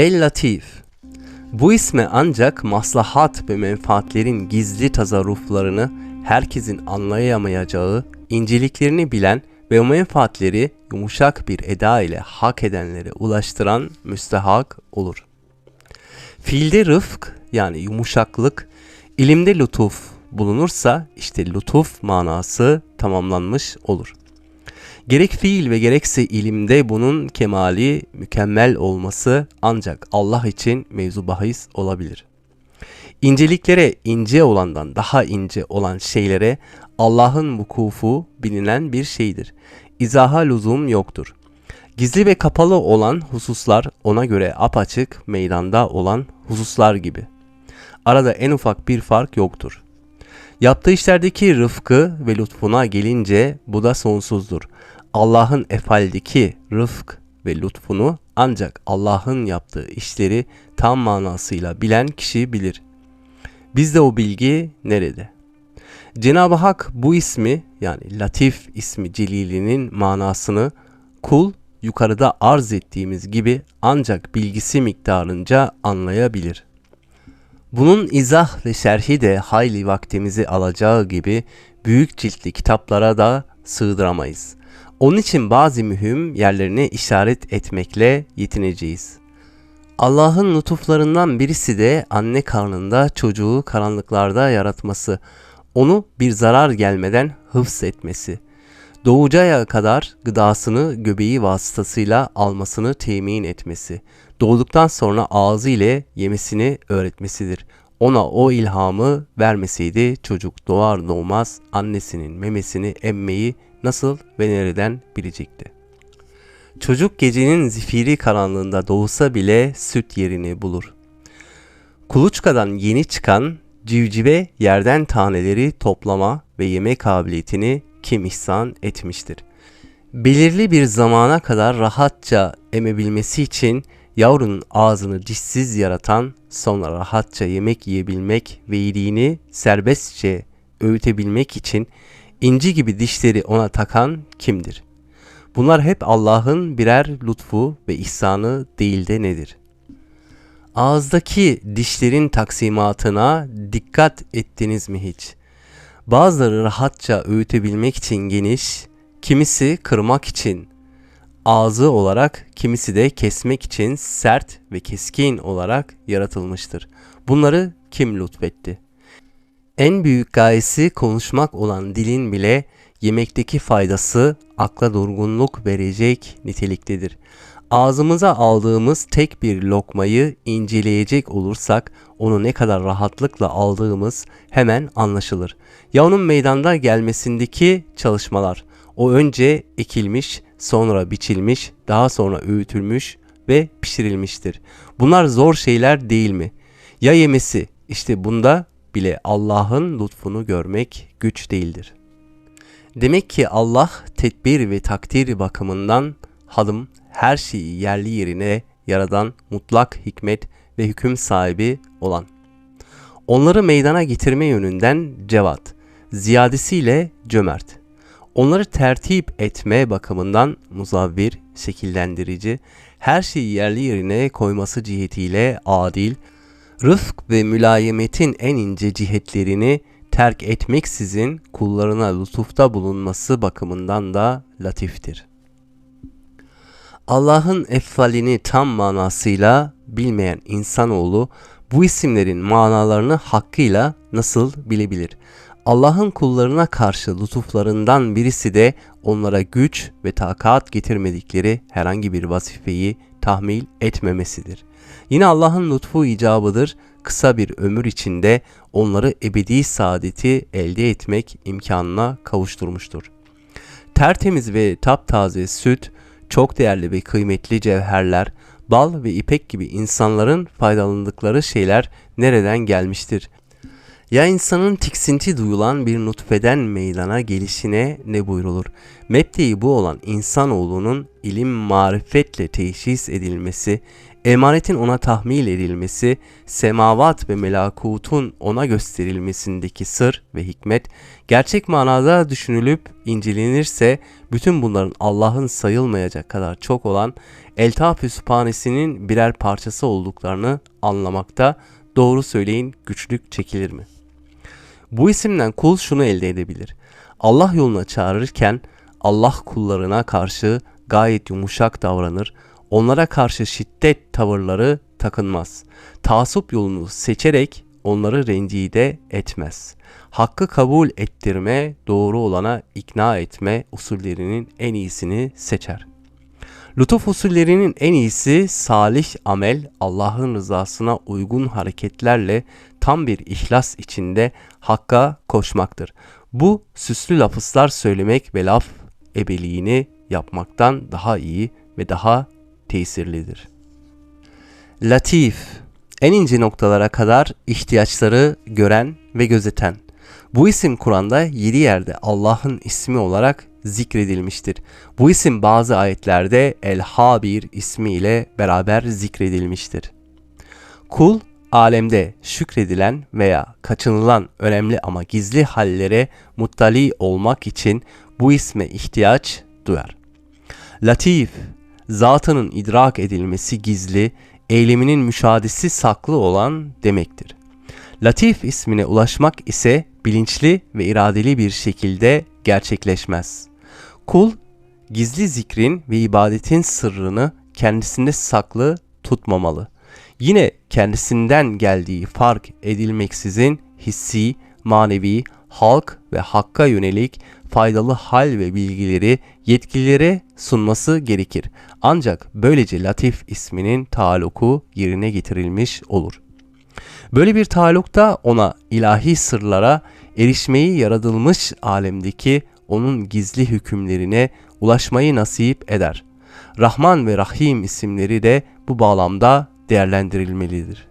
El-Latif Bu isme ancak maslahat ve menfaatlerin gizli tasarruflarını herkesin anlayamayacağı, inceliklerini bilen ve o menfaatleri yumuşak bir eda ile hak edenlere ulaştıran müstehak olur. Fiilde rıfk yani yumuşaklık, ilimde lütuf bulunursa işte lütuf manası tamamlanmış olur. Gerek fiil ve gerekse ilimde bunun kemali mükemmel olması ancak Allah için mevzu bahis olabilir. İnceliklere ince olandan daha ince olan şeylere Allah'ın vukufu bilinen bir şeydir. İzaha lüzum yoktur. Gizli ve kapalı olan hususlar ona göre apaçık meydanda olan hususlar gibi. Arada en ufak bir fark yoktur. Yaptığı işlerdeki rıfkı ve lütfuna gelince bu da sonsuzdur. Allah'ın efaldeki rıfk ve lütfunu ancak Allah'ın yaptığı işleri tam manasıyla bilen kişi bilir. Bizde o bilgi nerede? Cenab-ı Hak bu ismi yani Latif ismi celilinin manasını kul yukarıda arz ettiğimiz gibi ancak bilgisi miktarınca anlayabilir. Bunun izah ve şerhi de hayli vaktimizi alacağı gibi büyük ciltli kitaplara da sığdıramayız. Onun için bazı mühim yerlerine işaret etmekle yetineceğiz. Allah'ın lütuflarından birisi de anne karnında çocuğu karanlıklarda yaratması, onu bir zarar gelmeden hıfz etmesi, doğucaya kadar gıdasını göbeği vasıtasıyla almasını temin etmesi, doğduktan sonra ağzı ile yemesini öğretmesidir. Ona o ilhamı vermeseydi çocuk doğar doğmaz annesinin memesini emmeyi nasıl ve nereden bilecekti? Çocuk gecenin zifiri karanlığında doğsa bile süt yerini bulur. Kuluçkadan yeni çıkan civcive yerden taneleri toplama ve yeme kabiliyetini kim ihsan etmiştir. Belirli bir zamana kadar rahatça emebilmesi için yavrunun ağzını dişsiz yaratan, sonra rahatça yemek yiyebilmek ve yediğini serbestçe öğütebilmek için inci gibi dişleri ona takan kimdir? Bunlar hep Allah'ın birer lütfu ve ihsanı değil de nedir? Ağızdaki dişlerin taksimatına dikkat ettiniz mi hiç? Bazıları rahatça öğütebilmek için geniş, kimisi kırmak için ağzı olarak, kimisi de kesmek için sert ve keskin olarak yaratılmıştır. Bunları kim lütfetti? En büyük gayesi konuşmak olan dilin bile yemekteki faydası akla durgunluk verecek niteliktedir. Ağzımıza aldığımız tek bir lokmayı inceleyecek olursak onu ne kadar rahatlıkla aldığımız hemen anlaşılır. Ya onun meydanda gelmesindeki çalışmalar. O önce ekilmiş, sonra biçilmiş, daha sonra öğütülmüş ve pişirilmiştir. Bunlar zor şeyler değil mi? Ya yemesi, işte bunda bile Allah'ın lütfunu görmek güç değildir. Demek ki Allah tedbir ve takdir bakımından hadım her şeyi yerli yerine yaradan mutlak hikmet ve hüküm sahibi olan. Onları meydana getirme yönünden cevat, ziyadesiyle cömert. Onları tertip etme bakımından muzavvir, şekillendirici, her şeyi yerli yerine koyması cihetiyle adil, rıfk ve mülayemetin en ince cihetlerini terk etmeksizin kullarına lütufta bulunması bakımından da latiftir. Allah'ın effalini tam manasıyla bilmeyen insanoğlu bu isimlerin manalarını hakkıyla nasıl bilebilir? Allah'ın kullarına karşı lütuflarından birisi de onlara güç ve takat getirmedikleri herhangi bir vazifeyi tahmil etmemesidir. Yine Allah'ın lütfu icabıdır. Kısa bir ömür içinde onları ebedi saadeti elde etmek imkanına kavuşturmuştur. Tertemiz ve taptaze süt, çok değerli ve kıymetli cevherler, bal ve ipek gibi insanların faydalandıkları şeyler nereden gelmiştir? Ya insanın tiksinti duyulan bir nutfeden meydana gelişine ne buyrulur? Mebdeyi bu olan insanoğlunun ilim marifetle teşhis edilmesi, emanetin ona tahmil edilmesi, semavat ve melakutun ona gösterilmesindeki sır ve hikmet, gerçek manada düşünülüp incelenirse bütün bunların Allah'ın sayılmayacak kadar çok olan Eltaf-ı Sübhanesi'nin birer parçası olduklarını anlamakta doğru söyleyin güçlük çekilir mi? Bu isimden kul şunu elde edebilir. Allah yoluna çağırırken Allah kullarına karşı gayet yumuşak davranır, onlara karşı şiddet tavırları takınmaz. Taasup yolunu seçerek onları rencide etmez. Hakkı kabul ettirme, doğru olana ikna etme usullerinin en iyisini seçer. Lütuf usullerinin en iyisi salih amel, Allah'ın rızasına uygun hareketlerle tam bir ihlas içinde Hakk'a koşmaktır. Bu süslü lafızlar söylemek ve laf ebeliğini yapmaktan daha iyi ve daha tesirlidir. Latif, en ince noktalara kadar ihtiyaçları gören ve gözeten. Bu isim Kur'an'da 7 yerde Allah'ın ismi olarak zikredilmiştir. Bu isim bazı ayetlerde El-Habir ismiyle beraber zikredilmiştir. Kul, alemde şükredilen veya kaçınılan önemli ama gizli hallere muttali olmak için bu isme ihtiyaç duyar. Latif, zatının idrak edilmesi gizli, eyleminin müşahadesi saklı olan demektir. Latif ismine ulaşmak ise bilinçli ve iradeli bir şekilde gerçekleşmez. Kul, gizli zikrin ve ibadetin sırrını kendisinde saklı tutmamalı. Yine kendisinden geldiği fark edilmeksizin hissi, manevi, halk ve hakka yönelik faydalı hal ve bilgileri yetkililere sunması gerekir. Ancak böylece Latif isminin taaluku yerine getirilmiş olur. Böyle bir taalukta ona ilahi sırlara erişmeyi yaratılmış alemdeki onun gizli hükümlerine ulaşmayı nasip eder. Rahman ve Rahim isimleri de bu bağlamda değerlendirilmelidir.